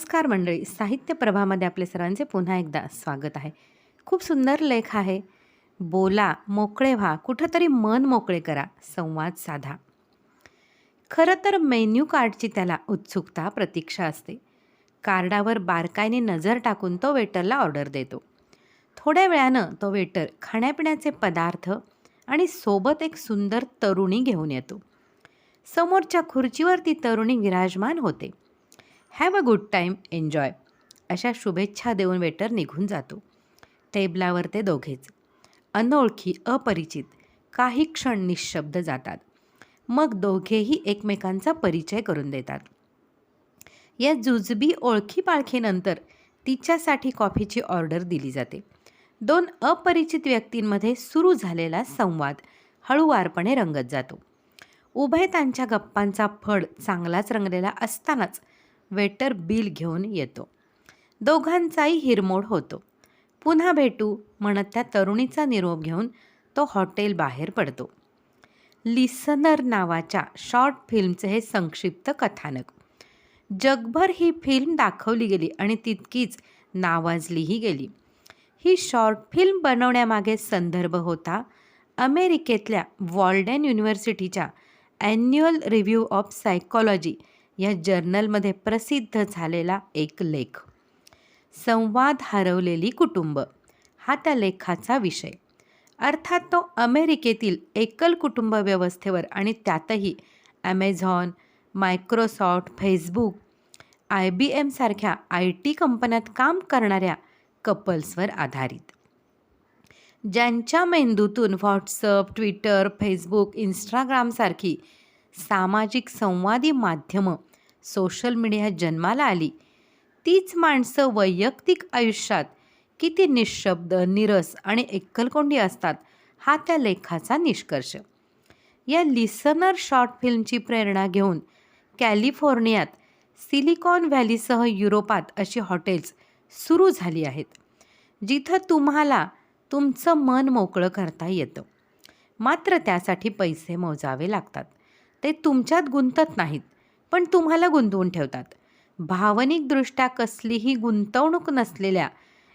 नमस्कार मंडळी. साहित्य प्रभामध्ये आपले सर्वांचे पुन्हा एकदा स्वागत आहे. खूप सुंदर लेख आहे. बोला मोकळे व्हा कुठंतरी मन मोकळे करा संवाद साधा. खरं तर मेन्यू कार्डची त्याला उत्सुकता प्रतीक्षा असते. कार्डावर बारकाईने नजर टाकून तो वेटरला ऑर्डर देतो. थोड्या वेळानं तो वेटर खाण्यापिण्याचे पदार्थ आणि सोबत एक सुंदर तरुणी घेऊन येतो. समोरच्या खुर्चीवर ती तरुणी विराजमान होते. Have a good time enjoy. अशा शुभेच्छा देऊन वेटर निघून जातो. टेबलावर ते दोघेच. अनोळखी अपरिचित काही क्षण निशब्द जातात. मग दोघेही एकमेकांचा परिचय करून देतात. या जुजबी ओळखी पाळखीनंतर तिच्यासाठी कॉफीची ऑर्डर दिली जाते. दोन अपरिचित व्यक्तींमध्ये सुरू झालेला संवाद हळूवारपणे रंगत जातो. उभय त्यांच्या गप्पांचा फड चांगलाच रंगलेला असतानाच वेटर बिल घेऊन येतो. दोघांचाही हिरमोड होतो. पुन्हा भेटू म्हणत त्या तरुणीचा निरोप घेऊन तो हॉटेल बाहेर पडतो. लिसनर नावाच्या शॉर्ट फिल्मचे हे संक्षिप्त कथानक. जगभर ही फिल्म दाखवली गेली आणि तितकीच नावाजलीही गेली. ही शॉर्ट फिल्म बनवण्यामागे संदर्भ होता अमेरिकेतल्या वॉल्डेन युनिव्हर्सिटीच्या ॲन्युअल रिव्ह्यू ऑफ सायकॉलॉजी या जर्नलमध्ये प्रसिद्ध झालेला एक लेख. संवाद हरवलेली कुटुंब. हा त्या लेखाचा विषय. अर्थात तो अमेरिकेतील एकल कुटुंब व्यवस्थेवर आणि त्यातही Amazon Microsoft Facebook I B एमसारख्या I T कंपन्यात काम करणाऱ्या कपल्सवर आधारित. ज्यांच्या मेंदूतून व्हॉट्सअप ट्विटर फेसबुक इंस्टाग्रामसारखी सामाजिक संवादी माध्यमं सोशल मीडिया जन्माला आली. तीच माणसं वैयक्तिक आयुष्यात किती निशब्द निरस आणि एकलकोंडी असतात हा त्या लेखाचा निष्कर्ष. या लिसनर शॉर्ट फिल्मची प्रेरणा घेऊन कॅलिफोर्नियात सिलिकॉन व्हॅलीसह युरोपात अशी हॉटेल्स सुरू झाली आहेत जिथं तुम्हाला तुमचं मन मोकळं करता येतं. मात्र त्यासाठी पैसे मोजावे लागतात. ते तुमच्यात गुंतत नाहीत. पण तुम्हाला गुंतवून ठेवतात. भावनिकदृष्ट्या कसलीही गुंतवणूक नसलेल्या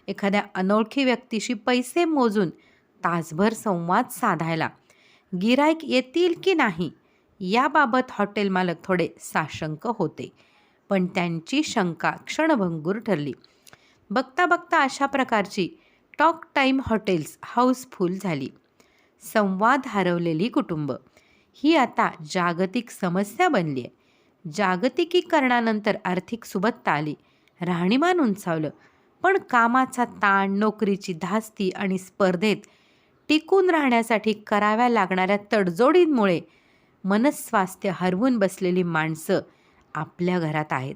एखाद्या अनोळखी व्यक्तीशी पैसे मोजून तासभर संवाद साधायला गिरायक येतील की नाही याबाबत हॉटेल मालक थोडे साशंक होते. पण त्यांची शंका क्षणभंगूर ठरली. बघता बघता अशा प्रकारची टॉक टाईम हॉटेल्स हाऊसफुल झाली. संवाद हरवलेली कुटुंब. ही आता जागतिक समस्या बनली आहे जागतिकीकरणानंतर आर्थिक सुबत्ता आली. राहणीमान उंचावलं. पण कामाचा ताण नोकरीची धास्ती आणि स्पर्धेत टिकून राहण्यासाठी कराव्या लागणाऱ्या तडजोडींमुळे मनस्वास्थ्य हरवून बसलेली माणसं आपल्या घरात आहेत.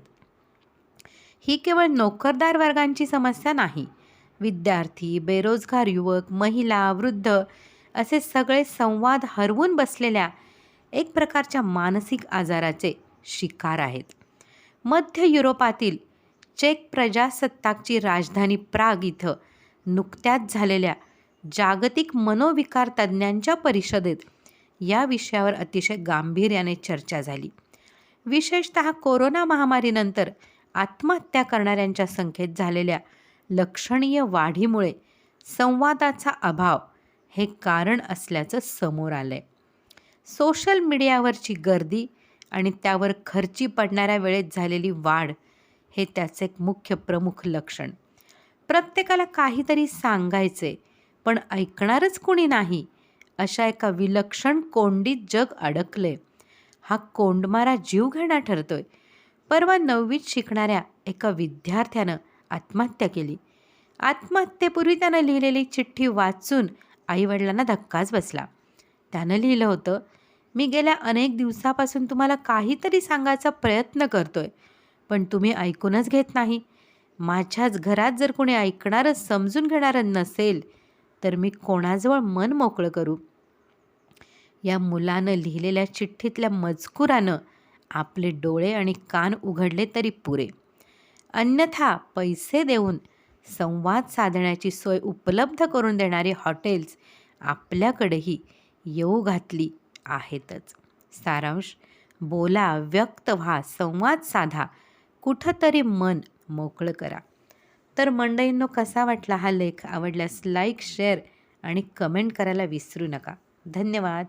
ही केवळ नोकरदार वर्गांची समस्या नाही. विद्यार्थी बेरोजगार युवक महिला वृद्ध असे सगळे संवाद हरवून बसलेल्या एक प्रकारच्या मानसिक आजाराचे शिकार आहेत. मध्य युरोपातील चेक प्रजासत्ताकची राजधानी प्राग इथं नुकत्याच झालेल्या जागतिक मनोविकार तज्ज्ञांच्या परिषदेत या विषयावर अतिशय गांभीर्याने चर्चा झाली. विशेषत कोरोना महामारीनंतर आत्महत्या करणाऱ्यांच्या संख्येत झालेल्या लक्षणीय वाढीमुळे संवादाचा अभाव हे कारण असल्याचं समोर आलं आहे सोशल मीडियावरची गर्दी आणि त्यावर खर्ची पडणाऱ्या वेळेत झालेली वाढ हे त्याचे एक मुख्य प्रमुख लक्षण. प्रत्येकाला काहीतरी सांगायचे पण ऐकणारच कोणी नाही अशा एका विलक्षण कोंडीत जग अडकले हा कोंडमारा जीव घेणा ठरतोय. परवा नववीत शिकणाऱ्या एका विद्यार्थ्यानं आत्महत्या केली. आत्महत्येपूर्वी त्यानं लिहिलेली चिठ्ठी वाचून आईवडिलांना धक्काच बसला. त्यानं लिहिलं होतं मी गेल्या अनेक दिवसापासून तुम्हाला काहीतरी सांगायचा प्रयत्न करतोय पण तुम्ही ऐकूनच घेत नाही. माझ्याच घरात जर कोणी ऐकणारं समजून घेणारं नसेल तर मी कोणाजवळ मन मोकळं करू? या मुलानं लिहिलेल्या चिठ्ठीतल्या मजकुरानं आपले डोळे आणि कान उघडले तरी पुरे. अन्यथा पैसे देऊन संवाद साधण्याची सोय उपलब्ध करून देणारी हॉटेल्स आपल्याकडेही येऊ घातली. आहेतच. सारांश बोला व्यक्त व्हा संवाद साधा कुठंतरी मन मोकळं करा. तर मंडईंनो कसा वाटला हा लेख? आवडल्यास लाईक शेअर आणि कमेंट करायला विसरू नका. धन्यवाद.